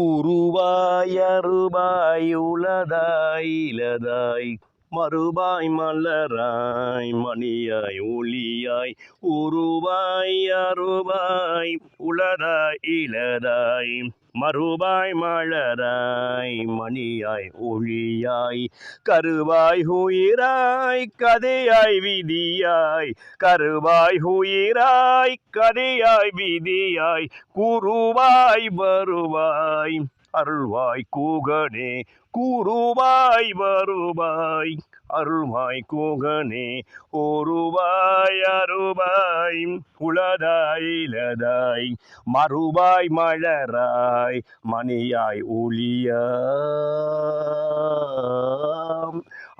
உருவாய் அருவாய் உலதாய் இலதாய் மறுபாய் மலராய் மணியாய் ஒளியாய் உருவாய் அருவாய் உளதாய் இளதாய் மறுபாய் மலராய் மணியாய் ஒளியாய் கருவாய் உயிராய் கதையாய் விதியாய் கருவாய் உயிராய் கதையாய் விதியாய் குருவாய் வருவாய். அருள்வாய் கூகனே கூறுவாய் வருவாய். அருள்வாய் கூகனே ஓருவாய் அருவாய். உளதாய் இலதாய் மறுவாய் மலராய் மணியாய் ஒளியா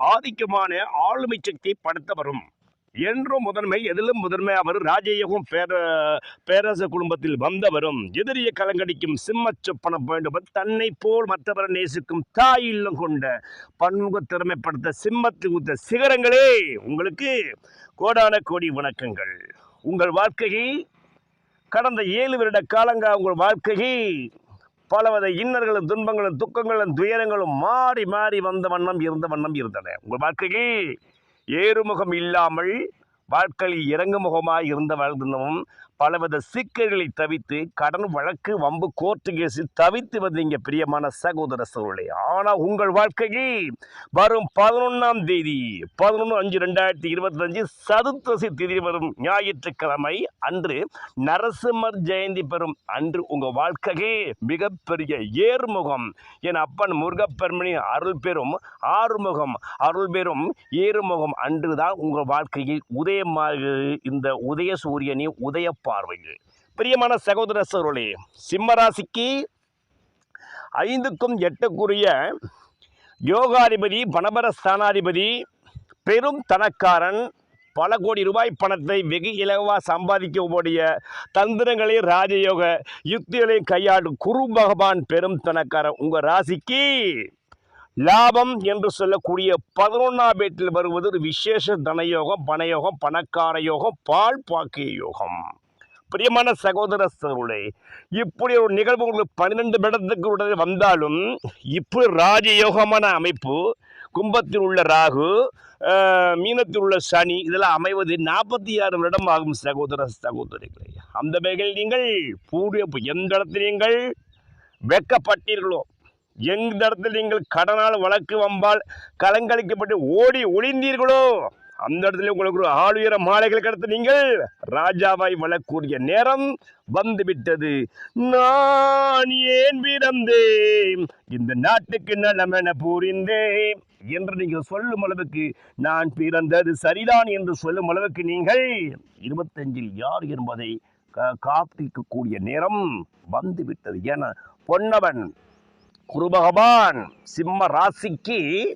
ஆதிக்கமான ஆளுமை சக்தி படுத்த வரும் என்றும் முதன்மை எதிலும் முதன்மை அவர் ராஜயோகம் பேர பேரரச குடும்பத்தில் வந்தவரும். எதிரிய கலங்கடிக்கும் சிம்ம சொப்பனம் தன்னை போல் மற்றவரை நேசிக்கும் தாய் இல்லம் கொண்ட பன்முக திறமைப்படுத்த சிம்மத்தில் ஊத்த சிகரங்களே உங்களுக்கு கோடான கோடி வணக்கங்கள். உங்கள் வாழ்க்கையை கடந்த ஏழு வருட காலங்க உங்கள் வாழ்க்கையை பலவித இன்னர்களும் துன்பங்களும் துக்கங்களும் துயரங்களும் மாறி மாறி வந்த வண்ணம் இருந்த வண்ணம் இருந்தன. உங்கள் வாழ்க்கையில் ஏறுமுகம் இல்லாமல் வாழ்க்கையில் இறங்குமுகமாய் இருந்த வாழ்ந்தனவும் பலவித சிக்கல்களை தவித்து கடன் வழக்கு வம்பு கோர்ட்டு கேஸில் தவித்து வந்தீங்க பிரியமான சகோதர சகோதரி ஆனால் உங்கள் வாழ்க்கையில் வரும் பதினொன்றாம் தேதி பதினொன்று அஞ்சு ரெண்டாயிரத்தி இருபத்தஞ்சு சதுர்த்தசி தேதி வரும் ஞாயிற்றுக்கிழமை அன்று நரசிம்மர் ஜெயந்தி பெறும். அன்று உங்கள் வாழ்க்கையே மிகப்பெரிய ஏறுமுகம். என் அப்பன் முருகப்பெருமணி அருள் பெறும் ஆறுமுகம் அருள் பெறும் ஏறுமுகம். அன்றுதான் உங்கள் வாழ்க்கையில் உதயமாக இந்த உதய சூரியனின் உதய பார்வையில் பிரியமான சகோதர சகோதரர்களே சிம்மராசிக்கு ஐந்துக்கும் எட்டுக்குரிய யோகாதிபதி பணபர ஸ்தானாதிபதி பெரும் தனக்காரன் பல கோடி ரூபாய் பணத்தை வெகு இலவாக சம்பாதிக்கக்கூடிய தந்திரங்களையும் ராஜயோக யுக்திகளையும் கையாடும் குரு பகவான் பெரும் தனக்காரன். உங்கள் ராசிக்கு லாபம் என்று சொல்லக்கூடிய பதினொன்றாம் வீட்டில் வருவது ஒரு விசேஷ தனயோகம் பணயோகம் பணக்கார யோகம் பால் பாக்கிய யோகம். பிரியமான சகோதர சகோதரே இப்படி ஒரு நிகழ்வு உங்களுக்கு பன்னிரெண்டு இடத்துக்கு உடனே வந்தாலும் இப்போ ராஜயோகமான அமைப்பு கும்பத்தில் உள்ள ராகு மீனத்தில் உள்ள சனி இதெல்லாம் அமைவது நாற்பத்தி ஆறு வருடம் ஆகும் சகோதர சகோதரிகளே. அந்த வகையில் நீங்கள் பூடிய எந்த இடத்தில் நீங்கள் வெக்கப்பட்டீர்களோ எந்த இடத்தில் நீங்கள் கடனால் வழக்கு வம்பால் கலங்களிக்கப்பட்டு ஓடி ஒளிந்தீர்களோ அந்த இடத்துல உங்களுக்கு ஒரு ஆளுயர மாலைகள் கடத்த நீங்கள் ராஜாவாய் வளரக்கூடிய நேரம் வந்துவிட்டது. நான் ஏன் பிறந்தேன் இந்த நாட்டுக்கு நலமென புரிந்தேன். என்று நீங்கள் சொல்லும் அளவுக்கு நான் பிறந்தது சரிதான் என்று சொல்லும் அளவுக்கு நீங்கள் இருபத்தஞ்சில் யார் என்பதை கா- காத்திருக்கக்கூடிய நேரம் வந்துவிட்டது. என பொன்னவன் குரு பகவான் சிம்ம ராசிக்கு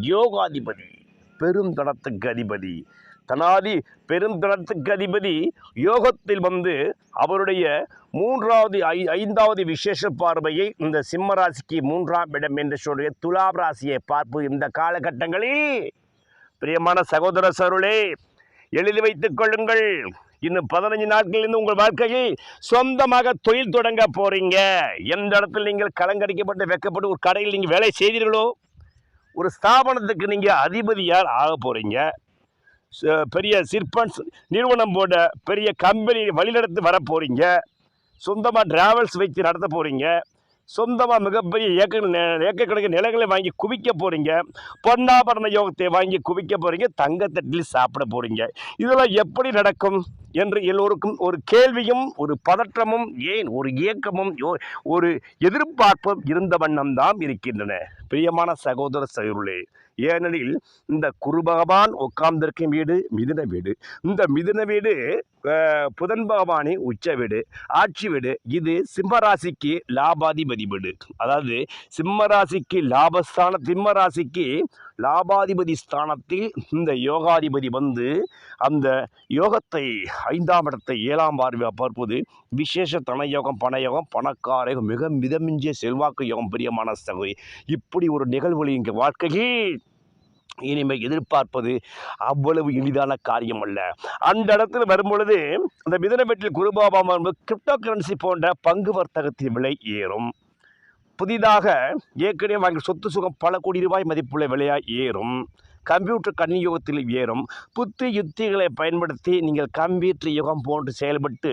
யோகாதிபதி. பெருந்தடத்துக்கு அதிபதி. தனாதி பெருந்தடத்துக்கு அதிபதி. யோகத்தில் வந்து அவருடைய மூன்றாவது ஐ ஐந்தாவது விசேஷ பார்வையை இந்த சிம்ம ராசிக்கு மூன்றாம் இடம் என்று சொல்லிய துலாம் ராசியை பார்ப்பு இந்த காலகட்டங்களில். பிரியமான சகோதர சருளே எழுதி வைத்துக் கொள்ளுங்கள். இன்னும் பதினஞ்சு நாட்களிலிருந்து உங்கள் வாழ்க்கையை சொந்தமாக தொழில் தொடங்க போறீங்க. எந்த இடத்துல நீங்கள் கலங்கடிக்கப்பட்டு வெக்கப்பட்டு ஒரு கடையில் நீங்கள் வேலை செய்தீர்களோ ஒரு ஸ்தாபனத்துக்கு நீங்கள் அதிபதியார் ஆக போகிறீங்க ச- பெரிய சிற்பன்ஸ் நிறுவனம் போட பெரிய கம்பெனி வழிநடத்து வர போகிறீங்க சொந்தமாக டிராவல்ஸ் வச்சு நடத்த போகிறீங்க சொந்தமாக மிகப்பெரிய ஏக்கர் நெ- ஏக்கக்கணக்கு நிலங்களை வாங்கி குவிக்க போகிறீங்க பொன்னாபரண யோகத்தை வாங்கி குவிக்க போகிறீங்க தங்கத்தட்டில் சாப்பிட போகிறீங்க இதெல்லாம் எப்படி நடக்கும் என்று எல்லோருக்கும் ஒரு கேள்வியும் ஒரு பதற்றமும் ஏன் ஒரு இயக்கமும் ஒரு எதிர்பார்ப்பும் இருந்த வண்ணம் தான் இருக்கின்றன. பிரியமான சகோதர சகோதரர்களே ஏனெனில் இந்த குரு பகவான் உட்கார்ந்திருக்கும் வீடு மிதுன வீடு. இந்த மிதுன வீடு புதன் பகவானி உச்ச வீடு ஆட்சி வீடு இது சிம்மராசிக்கு லாபாதிபதி வீடு. அதாவது சிம்மராசிக்கு லாபஸ்தான சிம்மராசிக்கு லாபாதிபதி ஸ்தானத்தில் இந்த யோகாதிபதி வந்து அந்த யோகத்தை ஐந்தாம் இடத்தை ஏழாம் பார்வை பார்ப்பது விசேஷ தனயோகம் பணயோகம் பணக்கார யோகம் மிக மிதமிஞ்சிய செல்வாக்கு யோகம் பிரியமான சகோதரி. இப்படி ஒரு நிகழ்வுகள் இங்கே வாழ்க்கையில் இனிமேல் எதிர்பார்ப்பது அவ்வளவு எளிதான காரியம் அல்ல அந்த இடத்துல வரும்பொழுது அந்த மிதன வீட்டில் குருபாபா கிரிப்டோ கரன்சி போன்ற பங்கு வர்த்தகத்தின் விலை ஏறும். புதிதாக ஏற்கனவே வாங்கிய சொத்து சுகம் பல கோடி ரூபாய் மதிப்புள்ள விலையாக ஏறும். கம்ப்யூட்டர் கன்னியுகத்தில் ஏறும். புத்தி யுத்திகளை பயன்படுத்தி நீங்கள் கம்ப்யூட்டர் யுகம் போன்று செயல்பட்டு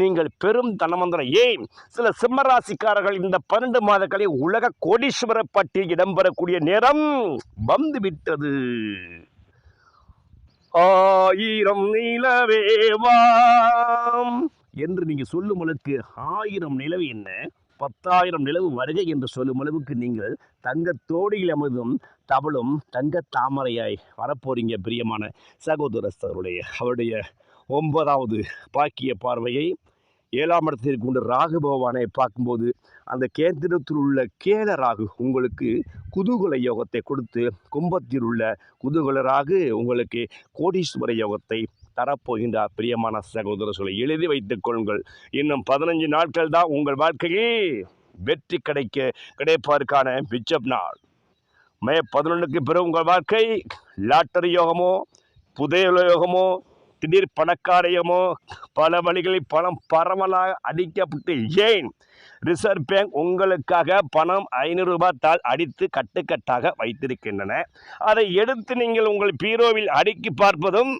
நீங்கள் பெரும் தனமந்திரம் ஏன் சில சிம்மராசிக்காரர்கள் இந்த பன்னெண்டு மாதங்களில் உலக கோடீஸ்வர பட்டியல் இடம்பெறக்கூடிய நேரம் வந்துவிட்டது. ஆயிரம் நிலவேவாம். என்று நீங்கள் சொல்லும் அளவுக்கு ஆயிரம் நிலவு என்ன? பத்தாயிரம் நிலவு வருகை என்று சொல்லும் அளவுக்கு நீங்கள் தங்க தோடியில் அமர்ந்தும் தவளும் தங்க தாமரையாய் வரப்போறீங்க பிரியமான சகோதரஸ்தருடைய அவருடைய ஒன்பதாவது பாக்கிய பார்வையை ஏழாம் இடத்தில் கொண்டு ராகு பகவானை பார்க்கும்போது அந்த கேந்திரத்தில் உள்ள கேல ராகு உங்களுக்கு குதூகல யோகத்தை கொடுத்து கும்பத்தில் உள்ள குதூகல ராகு உங்களுக்கு கோடீஸ்வர யோகத்தை தரப்போகின்றார் பிரியமான சகோதரர்களை எழுதி வைத்துக் கொள்ளுங்கள். இன்னும் பதினஞ்சு நாட்கள் தான் உங்கள் வாழ்க்கையில் வெற்றி கிடைக்க கிடைப்பதற்கான பிச்சப் நாள். மே பதினொன்றுக்கு பிறகு உங்கள் வாழ்க்கை லாட்டரி யோகமோ புதையல யோகமோ திடீர் பணக்காரயமோ பல வழிகளில் பணம் பரவலாக அடிக்கப்பட்டு ஏன்? ரிசர்வ் பேங்க் உங்களுக்காக பணம் ஐநூறு ரூபாய் தாள் அடித்து கட்டுக்கட்டாக வைத்திருக்கின்றன. அதை எடுத்து நீங்கள் உங்கள் பீரோவில் அடுக்கி பார்ப்பதும்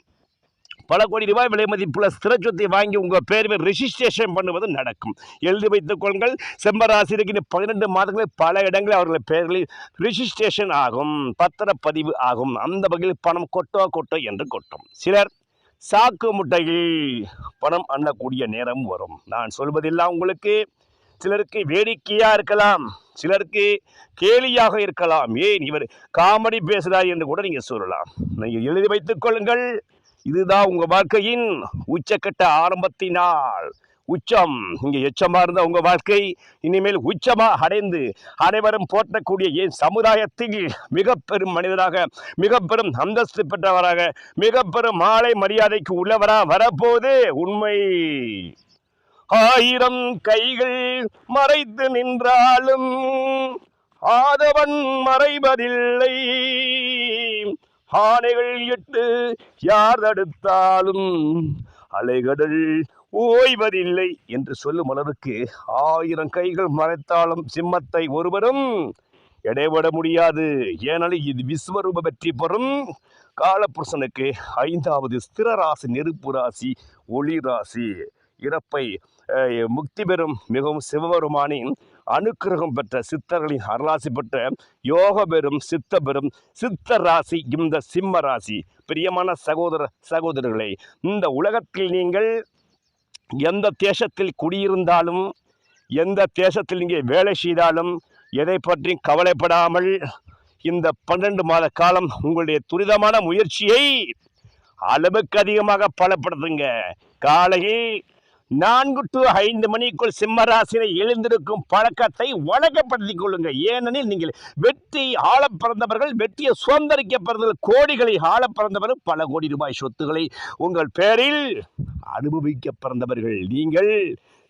பல கோடி ரூபாய் விலை மதிப்புள்ள ஸ்திர சொத்தை வாங்கி உங்கள் பேரில் ரிஜிஸ்ட்ரேஷன் பண்ணுவது நடக்கும். எழுதி வைத்துக் கொள்ளுங்கள். செம்பராசிரியருக்கு இன்னும் பன்னிரெண்டு மாதங்களில் பல இடங்களில் அவர்கள் பெயர்களில் ரிஜிஸ்ட்ரேஷன் ஆகும். பத்திரப்பதிவு ஆகும். அந்த வகையில் பணம் கொட்டோ கொட்டோ என்று கொட்டும். சிலர் சாக்கு முட்டையில் பணம் அண்ணக்கூடிய நேரம் வரும். நான் சொல்வதெல்லாம் உங்களுக்கு சிலருக்கு வேடிக்கையாக இருக்கலாம். சிலருக்கு கேலியாக இருக்கலாம். ஏன் இவர் காமெடி பேசுகிறார் என்று கூட நீங்கள் சொல்லலாம். நீங்கள் எழுதி வைத்துக் கொள்ளுங்கள். இதுதான் உங்கள் வாழ்க்கையின் உச்சக்கட்ட ஆரம்பத்தினால். உச்சம். இங்கே எச்சமாக இருந்த உங்கள் வாழ்க்கை இனிமேல் உச்சமாக அடைந்து அனைவரும் போற்றக்கூடிய என் சமுதாயத்தில் மிக பெரும் மனிதராக மிக பெரும் அந்தஸ்து பெற்றவராக மிக பெரும் மாலை மரியாதைக்கு உள்ளவராக வரப்போது உண்மை. ஆயிரம் கைகள் மறைத்து நின்றாலும் ஆதவன் மறைவதில்லை. ஆணைகள் எட்டு யார் தடுத்தாலும் அலைகடல் ஓய்வதில்லை என்று சொல்லும் அளவுக்கு ஆயிரம் கைகள் மறைத்தாலும் சிம்மத்தை ஒருவரும் எடைபட முடியாது. ஏனாலும் இது விஸ்வரூப வெற்றி பெறும். காலப்புருஷனுக்கு ஐந்தாவது ஸ்திர ராசி நெருப்பு ராசி ஒளி ராசி. இறப்பை முக்தி பெறும் மிகவும் சிவபெருமானின் அனுக்கிரகம் பெற்ற சித்தர்களின் அருளாசி பெற்ற யோக பெறும் சித்த பெறும் சித்த ராசி இந்த சிம்ம ராசி பிரியமான சகோதர சகோதரர்களே இந்த உலகத்தில் நீங்கள் எந்த தேசத்தில் குடியிருந்தாலும் எந்த தேசத்தில் நீங்கள் வேலை செய்தாலும் எதை பற்றி கவலைப்படாமல் இந்த பன்னெண்டு மாத காலம் உங்களுடைய துரிதமான முயற்சியை அளவுக்கு அதிகமாக பலப்படுத்துங்க. காலையில் நான்கு டு ஐந்து மணிக்குள் சிம்மராசினை எழுந்திருக்கும் பழக்கத்தை வழக்கப்படுத்திக் கொள்ளுங்க ஏனெனில் நீங்கள் வெற்றி ஆழ பிறந்தவர்கள் வெற்றியை சுதந்திரிக்க பிறந்தவர்கள் கோடிகளை ஆழ பிறந்தவர்கள் பல கோடி ரூபாய் சொத்துக்களை உங்கள் பேரில் அனுபவிக்க பிறந்தவர்கள். நீங்கள்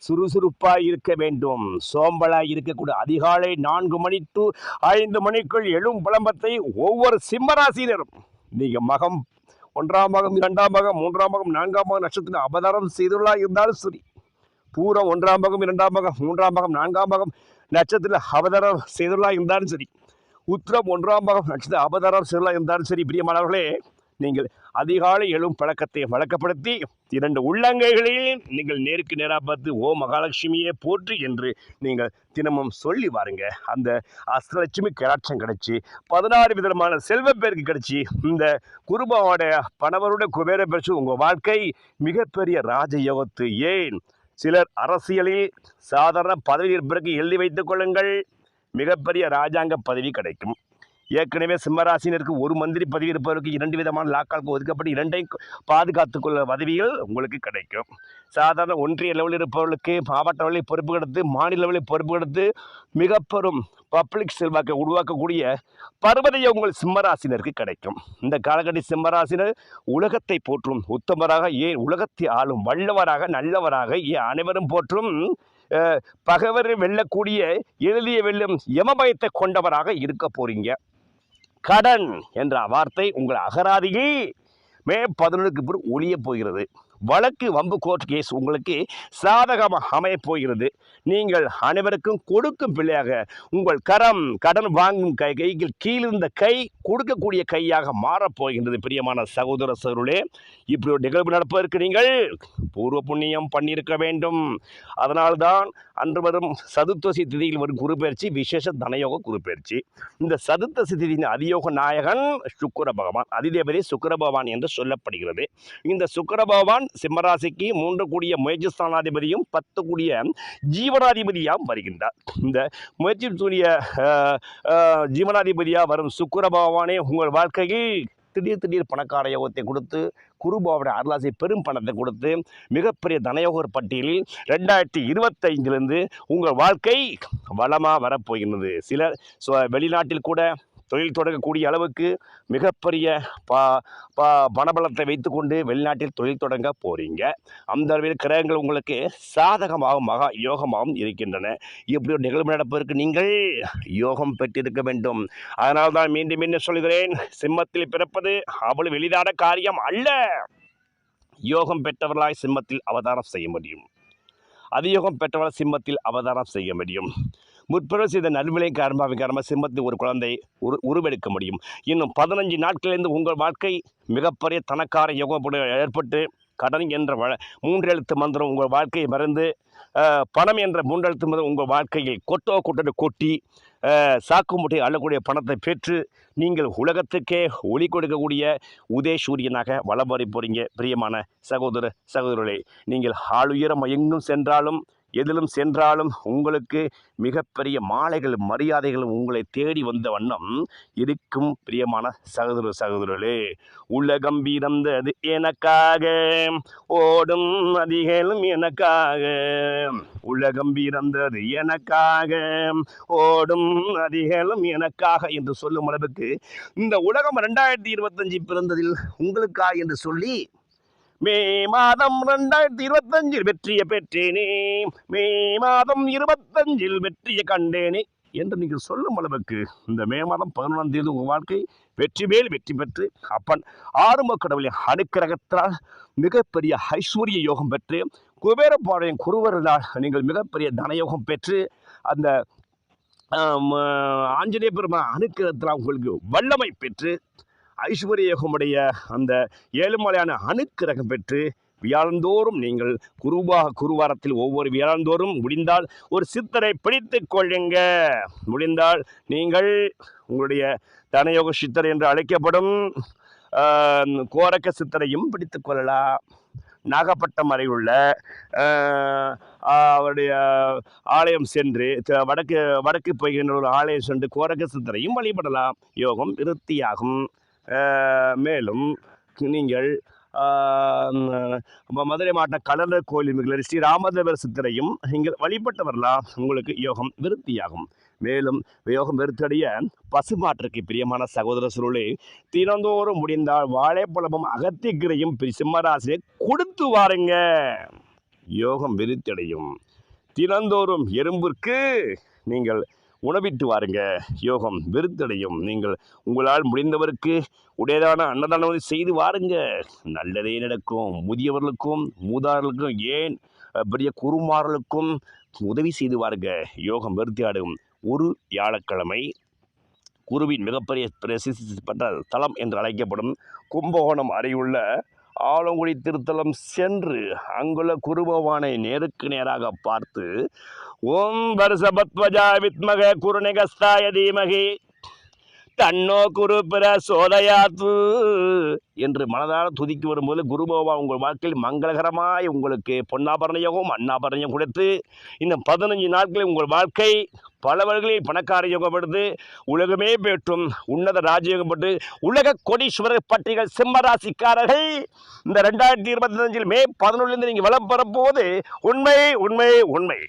சுறுசுறுப்பாக இருக்க வேண்டும். சோம்பலாக இருக்கக்கூடிய அதிகாலை நான்கு மணி டு ஐந்து மணிக்குள் எழும் புலம்பத்தை ஒவ்வொரு சிம்மராசினரும் நீங்கள் மகம் ஒன்றாம் பாகம் இரண்டாம் பாகம் மூன்றாம் பாகம் நான்காம் பாகம் நட்சத்திரம் அபதாரம் செய்துள்ளா இருந்தாலும் சரி. பூரம் ஒன்றாம் பாகம் இரண்டாம் பாகம் மூன்றாம் பாகம் நான்காம் பாகம் நட்சத்திர அவதாரம் செய்துள்ளா இருந்தாலும் சரி. உத்திரம் ஒன்றாம் பாகம் நட்சத்திர அவதாரம் செய்துள்ளா இருந்தாலும் சரி. பிரியமானவர்களே நீங்கள் அதிகாலை எழும் பழக்கத்தை வழக்கப்படுத்தி இரண்டு உள்ளங்கைகளில் நீங்கள் நேருக்கு நேராக பார்த்து ஓ மகாலட்சுமியே போற்று என்று நீங்கள் தினமும் சொல்லி வாருங்க. அந்த அஷ்டலட்சுமி கடாட்சம் கிடைச்சி பதினாறு விதமான செல்வ பேருக்கு கிடைச்சி இந்த குருபாவோட பணவருடைய குபேர பெற்று உங்கள் வாழ்க்கை மிகப்பெரிய ராஜயோகத்து. ஏன்? சிலர் அரசியலில் சாதாரண பதவியில் பிறகு எழுதி வைத்துக் கொள்ளுங்கள் மிகப்பெரிய ராஜாங்க பதவி கிடைக்கும். ஏற்கனவே சிம்மராசினருக்கு ஒரு மந்திரி பதவி இருப்பவருக்கு இரண்டு விதமான லாக்கால் ஒதுக்கப்பட்டு இரண்டையும் பாதுகாத்துக்கொள்ள பதவிகள் உங்களுக்கு கிடைக்கும். சாதாரண ஒன்றிய லெவலில் இருப்பவர்களுக்கு மாவட்ட லெவலில் பொறுப்பு கொடுத்து மாநில லெவலில் பொறுப்பு கொடுத்து மிக பெரும் பப்ளிக் செல்வாக்கை உருவாக்கக்கூடிய பருவதைய உங்கள் சிம்மராசினருக்கு கிடைக்கும். இந்த காலகட்டி சிம்மராசினர் உலகத்தை போற்றும் உத்தமராக ஏன் உலகத்தை ஆளும் வல்லவராக நல்லவராக ஏன் அனைவரும் போற்றும் அஹ், பகைவரை வெல்லக்கூடிய எழுதிய வெல்லும் யமபயத்தை கொண்டவராக இருக்க போறீங்க. கடன் என்ற வார்த்தை உங்கள் அகராதியில் மே பதினொன்றுக்கு பிறகு ஒழிய போகிறது. வழக்கு வம்பு கோர்ட் கேஸ் உங்களுக்கு சாதகமாக அமையப் போகிறது. நீங்கள் அனைவருக்கும் கொடுக்கும் பிள்ளையாக உங்கள் கரம் கடன் வாங்கும் கை கையில் கீழிருந்த கை கொடுக்கக்கூடிய கையாக மாறப்போகின்றது பிரியமான சகோதர சருளே இப்படி ஒரு நிகழ்வு நடப்பதற்கு நீங்கள் பூர்வ புண்ணியம் பண்ணியிருக்க வேண்டும். அதனால்தான் அன்று வரும் சதுர்த்தசி திதியில் வரும் குருப்பெயர்ச்சி விசேஷ தனயோக குருப்பெயர்ச்சி இந்த சதுர்த்தசி திதியின் அதியோக நாயகன் சுக்கர பகவான் அதிதேவதை சுக்கர பகவான் என்று சொல்லப்படுகிறது. இந்த சுக்கர பகவான் சிம்மராசிக்கு மூன்று கூடிய முயற்சி ஸ்தானாதிபதியும் பத்து கூடிய ஜீவனாதிபதியாம் வருகின்றார். இந்த முயற்சி கூடிய ஜீவனாதிபதியாக வரும் சுக்கர பகவானே உங்கள் வாழ்க்கையில் திடீர் திடீர் பணக்கார யோகத்தை கொடுத்து குருபாவோட அருளாசி பெரும் பணத்தை கொடுத்து மிகப்பெரிய தனயோகர் பட்டியலில் ரெண்டாயிரத்தி இருபத்தைந்திலிருந்து உங்கள் வாழ்க்கை வளமாக வரப்போகின்றது. சிலர் வெளிநாட்டில் கூட தொழில் தொடங்கக்கூடிய அளவுக்கு மிகப்பெரிய பா பா பணபலத்தை வைத்துக்கொண்டு வெளிநாட்டில் தொழில் தொடங்க போகிறீங்க அந்த அளவில் கிரகங்கள் உங்களுக்கு சாதகமாகவும் மகா யோகமாகவும் இருக்கின்றன. இப்படி ஒரு நிகழ்வு நடப்பதற்கு நீங்கள் யோகம் பெற்றிருக்க வேண்டும். அதனால் தான் மீண்டும் மீண்டும் சொல்கிறேன். சிம்மத்தில் பிறப்பது அவ்வளவு எளிதான காரியம் அல்ல. யோகம் பெற்றவர்களாய் சிம்மத்தில் அவதாரம் செய்ய முடியும். அதியோகம் பெற்றவர்கள் சிம்மத்தில் அவதாரம் செய்ய முடியும். முற்பிறகு செய்த நல்விலை காரணமாக காரணமாக சிம்மத்தில் ஒரு குழந்தை உரு உருவெடுக்க முடியும். இன்னும் பதினஞ்சு நாட்களிலிருந்து உங்கள் வாழ்க்கை மிகப்பெரிய தனக்கார யோகம் ஏற்பட்டு கடன் என்ற வ மூன்றெழுத்து மந்திரம் உங்கள் வாழ்க்கையை மறந்து பணம் என்ற மூன்றெழுத்து மந்திரம் உங்கள் வாழ்க்கையில் கொட்டோ கொட்டோ கொட்டி சாக்கு முட்டை அள்ளக்கூடிய பணத்தை பெற்று நீங்கள் உலகத்துக்கே ஒளி கொடுக்கக்கூடிய உதய சூரியனாக வளம் வரி போகிறீங்க பிரியமான சகோதர சகோதரர்களே நீங்கள் ஆளுயரம் எங்கும் சென்றாலும் எதிலும் சென்றாலும் உங்களுக்கு மிகப்பெரிய மாலைகள் மரியாதைகளும் உங்களை தேடி வந்த வண்ணம் இருக்கும் பிரியமான சகோதர சகோதரர்களே உலகம் பிறந்தது எனக்காக ஓடும் நதிகளும் எனக்காக. உலகம் பிறந்தது எனக்காக ஓடும் நதிகளும் எனக்காக என்று சொல்லும் அளவுக்கு இந்த உலகம் ரெண்டாயிரத்தி இருபத்தஞ்சு பிறந்ததில் உங்களுக்கா என்று சொல்லி மே மாதம் ரெண்டாயிரத்தி இருபத்தஞ்சில் வெற்றியை பெற்றேனே. மே மாதம் இருபத்தஞ்சில் வெற்றியை கண்டேனே என்று நீங்கள் சொல்லும் அளவுக்கு இந்த மே மாதம் பதினொன்றாம் தேதி உங்கள் வாழ்க்கை வெற்றி மேல் வெற்றி பெற்று அப்பன் ஆறும கடவுளின் அனுக்கிரகத்தால் மிகப்பெரிய ஐஸ்வர்ய யோகம் பெற்று குபேரப்பாளையம் குருவர்களால் நீங்கள் மிகப்பெரிய தனயோகம் பெற்று அந்த ஆஞ்சநேய பெருமான் அனுக்கிரகத்தில் உங்களுக்கு வல்லமை பெற்று ஐஸ்வர்யகமுடைய அந்த ஏழுமலையான அணுக்கிரகம் பெற்று வியாழந்தோறும் நீங்கள் குருவாக குருவாரத்தில் ஒவ்வொரு வியாழந்தோறும் முடிந்தால் ஒரு சித்தரை பிடித்து கொள்ளுங்க. முடிந்தால் நீங்கள் உங்களுடைய தனயோக சித்தர் என்று அழைக்கப்படும் கோரக்க சித்தரையும் பிடித்து கொள்ளலாம். நாகப்பட்டம் அருகில் உள்ள அவருடைய ஆலயம் சென்று வடக்கு வடக்கு போகின்ற ஒரு ஆலயம் சென்று கோரக்க சித்தரையும் வழிபடலாம். யோகம் விருத்தியாகும். மேலும் நீங்கள் மதுரை மாவட்ட கலந்த கோயில் மிகுந்த ஸ்ரீ ராமதேவர் சித்தரையும் நீங்கள் வழிபட்டு வரலாம் உங்களுக்கு யோகம் விருத்தியாகும். மேலும் யோகம் வெறுத்தடைய பசுமாற்றுக்கு பிரியமான சகோதர சுருளே தினந்தோறும் முடிந்தால் வாழைப்பழமும் அகத்திக்கிரையும் பி- சிம்மராசியை கொடுத்து வாருங்க. யோகம் விருத்தடையும் தினந்தோறும் எறும்பிற்கு நீங்கள் உணவிட்டு வாருங்க. யோகம் விருத்தடையும் நீங்கள் உங்களால் முடிந்தவருக்கு உடையதான அன்னதானம் செய்து வாருங்க. நல்லதே நடக்கும். முதியவர்களுக்கும் மூதார்களுக்கும் ஏன் பெரிய குருமார்களுக்கும் உதவி செய்து வாருங்க. யோகம் விருத்தியாடும் ஒரு வியாழக்கிழமை குருவின் மிகப்பெரிய பிரசித்தி பெற்ற தலம் என்று அழைக்கப்படும் கும்பகோணம் அருகிலுள்ள ஆலங்குடி திருத்தலம் சென்று அங்குள்ள குருபவானை நேருக்கு நேராக பார்த்து ஓம் வருஷபத்வஜா வித்மக குருநிகஸ்தாய தீமகி. தன்னோ குரு பிற சோதயாத்து என்று மனதார துதிக்கு வரும்போது குரு பகவான் உங்கள் வாழ்க்கையில் மங்களகரமாய் உங்களுக்கு பொன்னாபரண யோகம் கொடுத்து இந்த பதினஞ்சு நாட்களில் உங்கள் வாழ்க்கை பலவர்களில் பணக்கார யோகப்படுத்து உலகமே பெற்றும் உன்னத ராஜயோகப்பட்டு உலக கோடீஸ்வரர் பட்டிகள் சிம்மராசிக்காரர்கள் இந்த ரெண்டாயிரத்தி இருபத்தஞ்சில் மே பதினொன்றுலேருந்து நீங்கள் வளம் பெறும்போது உண்மை உண்மை உண்மை.